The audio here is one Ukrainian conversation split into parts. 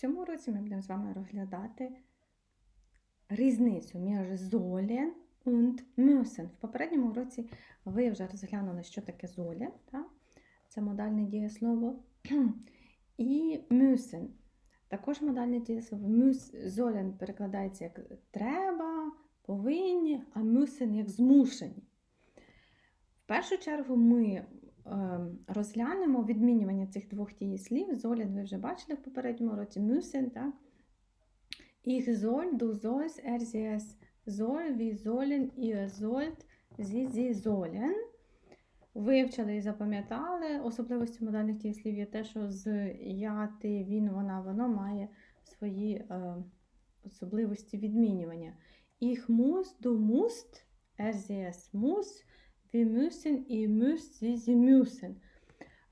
цьому році ми будемо з вами розглядати різницю між золен und müssen. В попередньому році ви вже розглянули, що таке золен, це модальне дієслово. І müssen. Також модальне дієслово золен перекладається як треба, повинні, а müssen як змушені. В першу чергу ми розглянемо відмінювання цих двох дієслів. Золен ви вже бачили в попередньому році müssen, так? Ich soll, du sollst, er, sie, es soll, wir sollen, ihr sollt, sie. Вивчили і запам'ятали. Особливості модальних дієслів є те, що з я, ти, він, вона, воно має свої е, особливості відмінювання. Ich muss, du musst, er, sie, wir müssen, ihr müsst, sie, müssen.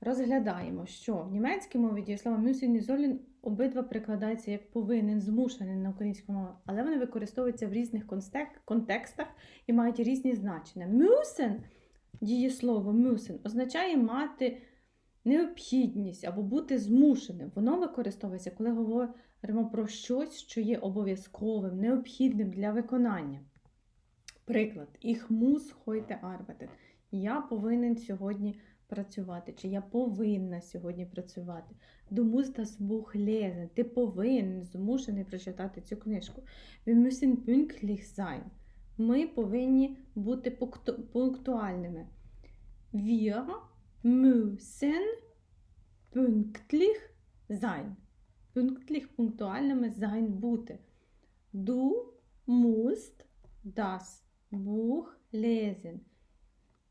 Розглядаємо, що в німецькій мові дієслова müssen і sollen обидва прикладаються як повинен, змушений на українську мову, але вони використовуються в різних контекстах і мають різні значення. Müssen, дієслово müssen, означає мати необхідність або бути змушеним. Воно використовується, коли говоримо про щось, що є обов'язковим, необхідним для виконання. Приклад, ich muss heute arbeiten. Я повинен сьогодні працювати, чи я повинна сьогодні працювати. Du musst das. Ти повинен змушений прочитати цю книжку. Wir müssen pünktlich. Ми повинні бути пунктуальними. Wir müssen pünktlich sein. Pünktlich пунктуальними sein бути. Du musst das Buch lesen.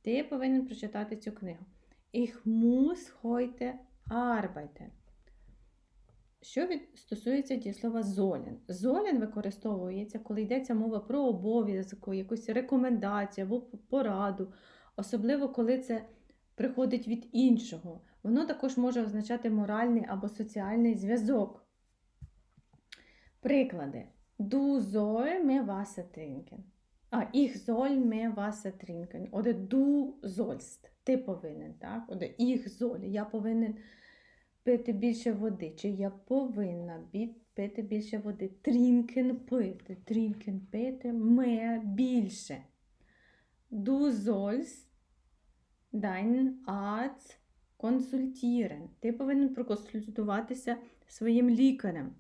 Ти повинен прочитати цю книгу. Ich muss heute arbeiten. Що від, стосується дієслова золін. Золін використовується, коли йдеться мова про обов'язок, якусь рекомендацію або пораду, особливо коли це приходить від іншого. Воно також може означати моральний або соціальний зв'язок. Приклади. Du soll mehr Wasser trinken. Ich soll mehr Wasser trinken. Oder du sollst. Ти повинен, так? Oder ich soll. Я повинен пити більше води. Чи я повинна пити більше води. Trinken – пити. Trinken – пити. Mehr – більше. Du sollst deinen Arzt konsultieren. Ти повинен проконсультуватися своїм лікарем.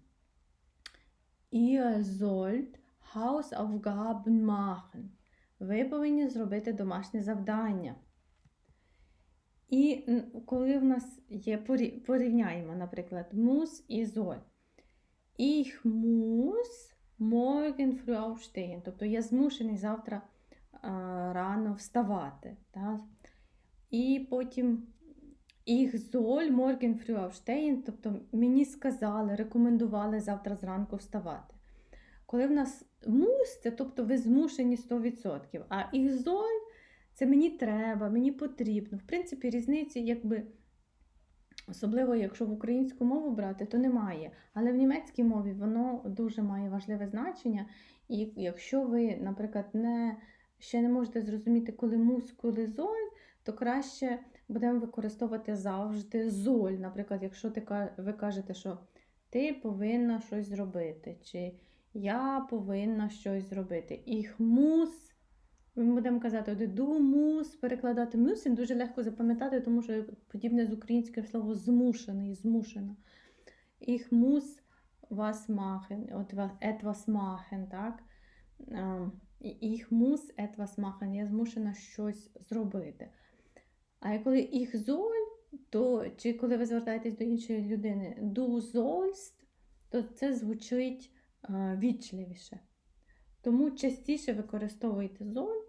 Ihr sollt Hausaufgaben machen. Ви повинні зробити домашнє завдання. І коли в нас є порівняємо, наприклад, muss і soll. Ich muss morgen früh aufstehen. Тобто я змушений завтра а, рано вставати. Так? І потім ich soll morgen früh aufstehen, тобто мені сказали, рекомендували завтра зранку вставати. Коли в нас мус, це тобто ви змушені 100%, а soll це мені треба, мені потрібно. В принципі, різниці, якби, особливо, якщо в українську мову брати, то немає. Але в німецькій мові воно дуже має важливе значення. І якщо ви, наприклад, не, ще не можете зрозуміти, коли мус, коли золь, то краще будемо використовувати завжди золь. Наприклад, якщо ти, ви кажете, що ти повинна щось зробити, чи я повинна щось зробити. Ich muss ми будемо казати «du muss», перекладати müssen дуже легко запам'ятати, тому що подібне з українським слово змушений, змушена. Ich muss was machen, от ва- etwas machen, так? І Ich muss etwas machen, я змушена щось зробити. А коли ich soll, то чи коли ви звертаєтесь до іншої людини, du sollst, то це звучить вічливіше. Тому частіше використовуйте золь,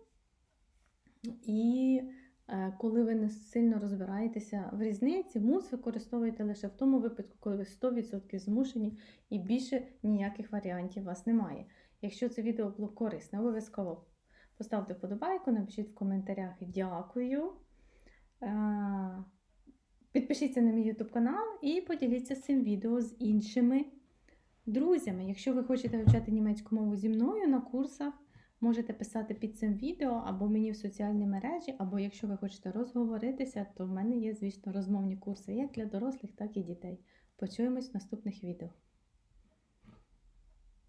і е, коли ви не сильно розбираєтеся в різниці, мус використовуєте лише в тому випадку, коли ви 100% змушені і більше ніяких варіантів у вас немає. Якщо це відео було корисне, обов'язково поставте вподобайку, напишіть в коментарях дякую. Е, Підпишіться на мій YouTube канал і поділіться цим відео з іншими друзями. Якщо ви хочете вивчати німецьку мову зі мною на курсах, можете писати під цим відео або мені в соціальній мережі, або якщо ви хочете розговоритися, то в мене є, звісно, розмовні курси як для дорослих, так і дітей. Почуємось в наступних відео.